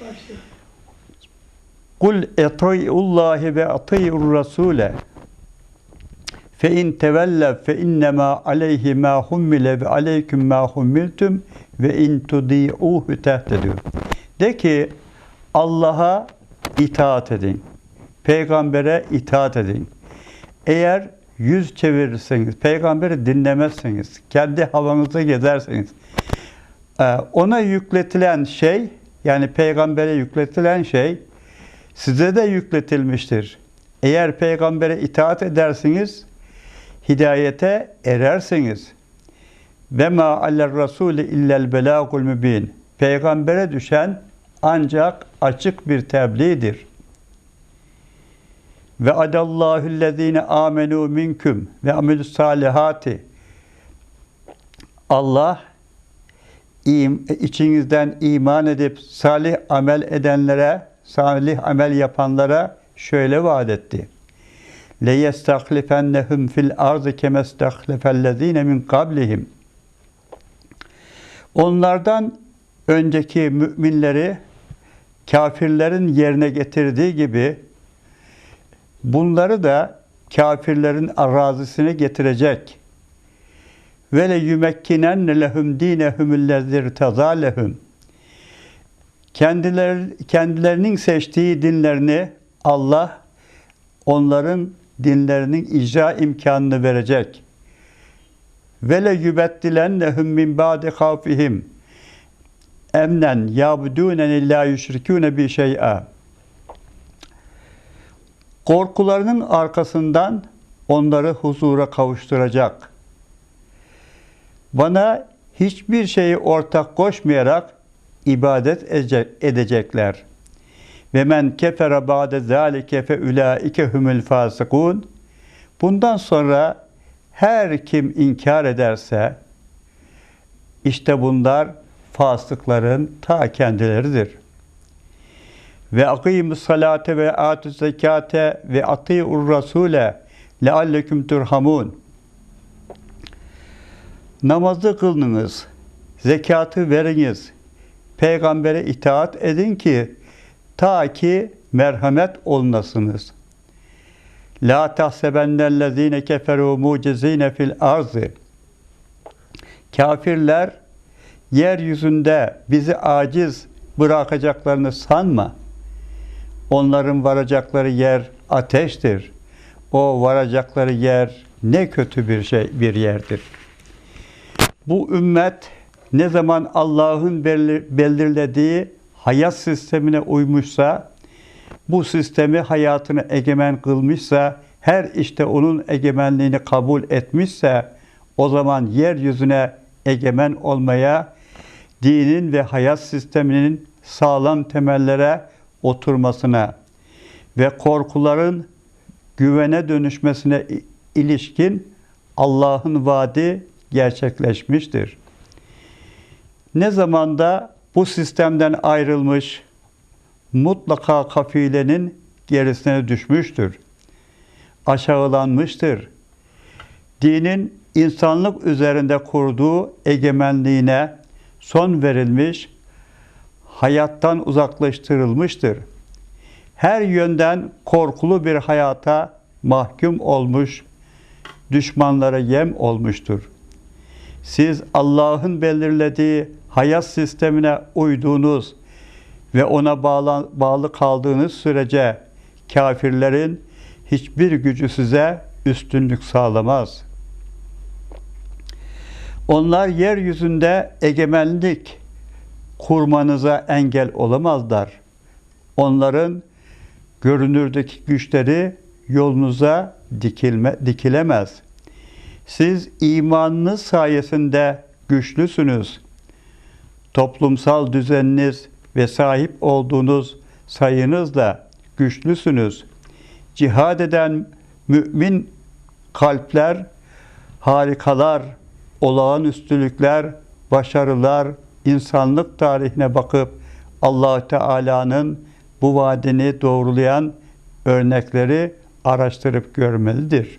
Başla. Kul eti'ullahi ve eti'ur rasule fe in tevelle fe innema aleyhi ma hummile ve aleyküm ma hummiltum ve in tudi'uhu tehtedû. De ki Allah'a itaat edin. Peygambere itaat edin. Eğer yüz çevirirseniz, peygamberi dinlemezseniz, kendi havanızda gezerseniz, e, ona yükletilen şey, yani peygambere yükletilen şey size de yükletilmiştir. Eğer peygambere itaat edersiniz, hidayete erersiniz. Ve ma aller rasuli illel belagul mübin. Peygambere düşen ancak açık bir tebliğdir. Ve adallahüllezine amenu minküm ve amilus salihati. Allah içinizden iman edip salih amel edenlere, salih amel yapanlara şöyle vaat etti. Le yestahlifennehum fil ardı kemestahlifellezine min qablihim. Onlardan önceki müminleri kafirlerin yerine getirdiği gibi bunları da kafirlerin arazisine getirecek. Ve le yumekkinen lehum dinehumüllezir tazalehum. Kendileri, kendilerinin seçtiği dinlerini Allah onların dinlerinin icra imkanını verecek. Ve le yubeddilennehum min ba'di khafihim emnen yabudûnen la yüşrikûne bi şey'a. Korkularının arkasından onları huzura kavuşturacak. Bana hiçbir şeyi ortak koşmayarak ibadet edecek- edecekler. Ve men kefere ba'de zalike fe ulaike humul fasikun. Bundan sonra her kim inkar ederse işte bunlar fasıkların ta kendileridir. Ve akimus salate ve atuz zekate ve atiur rasule lealleküm turhamun. Namazı kılınız, zekatı veriniz, peygambere itaat edin ki ta ki merhamet olunasınız. La tahsebennellezine keferu mucizine fil arzı. Kafirler yeryüzünde bizi aciz bırakacaklarını sanma. Onların varacakları yer ateştir. O varacakları yer ne kötü bir şey bir yerdir. Bu ümmet ne zaman Allah'ın belirlediği hayat sistemine uymuşsa, bu sistemi hayatını egemen kılmışsa, her işte onun egemenliğini kabul etmişse, o zaman yeryüzüne egemen olmaya, dinin ve hayat sisteminin sağlam temellere oturmasına ve korkuların güvene dönüşmesine ilişkin Allah'ın vaadi gerçekleşmiştir. Ne zamanda bu sistemden ayrılmış mutlaka kafilenin gerisine düşmüştür. Aşağılanmıştır. Dinin insanlık üzerinde kurduğu egemenliğine son verilmiş, hayattan uzaklaştırılmıştır. Her yönden korkulu bir hayata mahkum olmuş, düşmanlara yem olmuştur. Siz Allah'ın belirlediği hayat sistemine uyduğunuz ve ona bağlı, bağlı kaldığınız sürece kafirlerin hiçbir gücü size üstünlük sağlamaz. Onlar yeryüzünde egemenlik kurmanıza engel olamazlar. Onların görünürdeki güçleri yolunuza dikilme, dikilemez. Siz imanınız sayesinde güçlüsünüz. Toplumsal düzeniniz ve sahip olduğunuz sayınızla güçlüsünüz. Cihad eden mümin kalpler harikalar, olağanüstülükler, başarılar, insanlık tarihine bakıp allah Teala'nın bu vaadini doğrulayan örnekleri araştırıp görmelidir.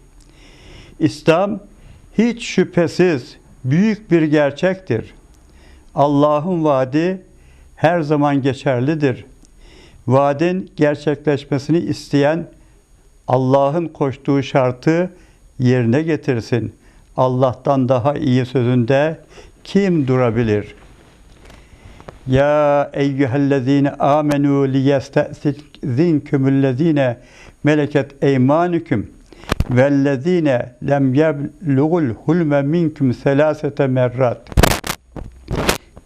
İslam hiç şüphesiz büyük bir gerçektir. Allah'ın vaadi her zaman geçerlidir. vaadin gerçekleşmesini isteyen Allah'ın koştuğu şartı yerine getirsin. Allah'tan daha iyi sözünde kim durabilir? Ya eyyühellezine amenu liyestezinkumüllezine meleket eymanüküm vellezine lem yeblugul hulme minkum selasete merrat.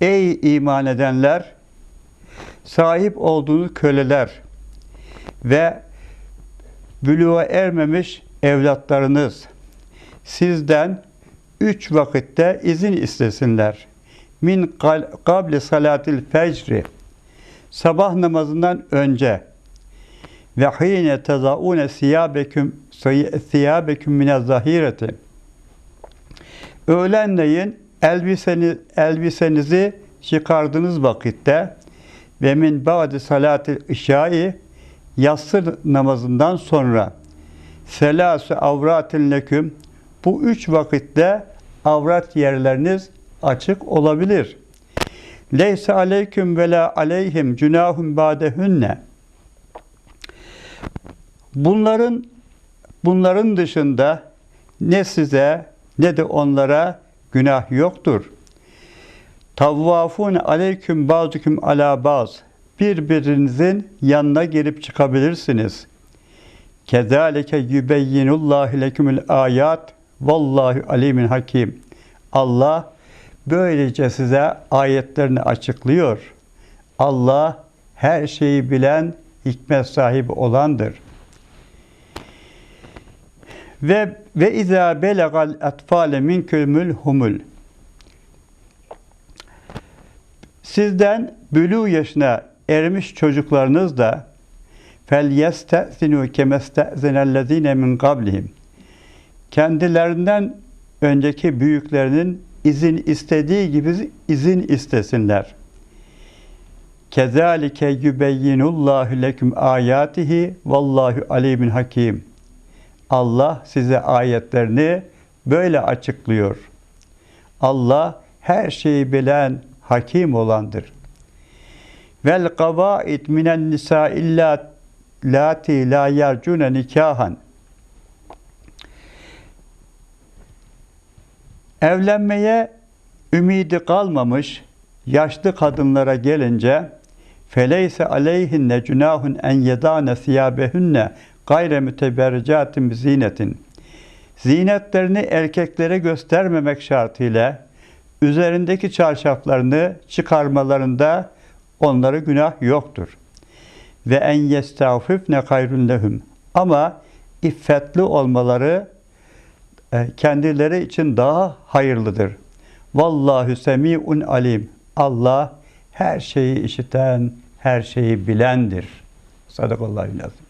Ey iman edenler! Sahip olduğunuz köleler ve bülüğe ermemiş evlatlarınız sizden üç vakitte izin istesinler. Min kabli salatil fecri sabah namazından önce ve hine tezaune siyabeküm siyabeküm mine zahireti öğlenleyin elbiseni, elbisenizi çıkardığınız vakitte ve min ba'di salatil işai yatsı namazından sonra. Selâsü avratin leküm bu üç vakitte avrat yerleriniz açık olabilir. Leyse aleyküm ve la aleyhim cünahum ba'dehünne Bunların bunların dışında ne size ne de onlara günah yoktur. Tavvafun aleyküm bazüküm ala baz. Birbirinizin yanına girip çıkabilirsiniz. Kezalike yübeyyinullahu lekümül ayat. Vallahu alimin hakim. Allah böylece size ayetlerini açıklıyor. Allah her şeyi bilen, hikmet sahibi olandır. Ve ve izâ belagal etfâle minkümül humul. Sizden bülü yaşına ermiş çocuklarınız da fel yestezinu kemestezinellezine min qablihim. Kendilerinden önceki büyüklerinin izin istediği gibi izin istesinler. Kezalike yubeyyinullahu leküm ayatihi vallahu alimin hakim. Allah size ayetlerini böyle açıklıyor. Allah her şeyi bilen, hakim olandır. Vel kavaid minen nisa illa lati la yercune nikahan. Evlenmeye ümidi kalmamış yaşlı kadınlara gelince feleyse aleyhinne cunahun en yedane siyabehünne gayre müteberricatin zinetin. Zinetlerini erkeklere göstermemek şartıyla üzerindeki çarşaflarını çıkarmalarında onlara günah yoktur. Ve en yestağfifne hayrun lehum. Ama iffetli olmaları e, kendileri için daha hayırlıdır. Vallahu semiun alim. Allah her şeyi işiten, her şeyi bilendir. Sadakallahu lazım.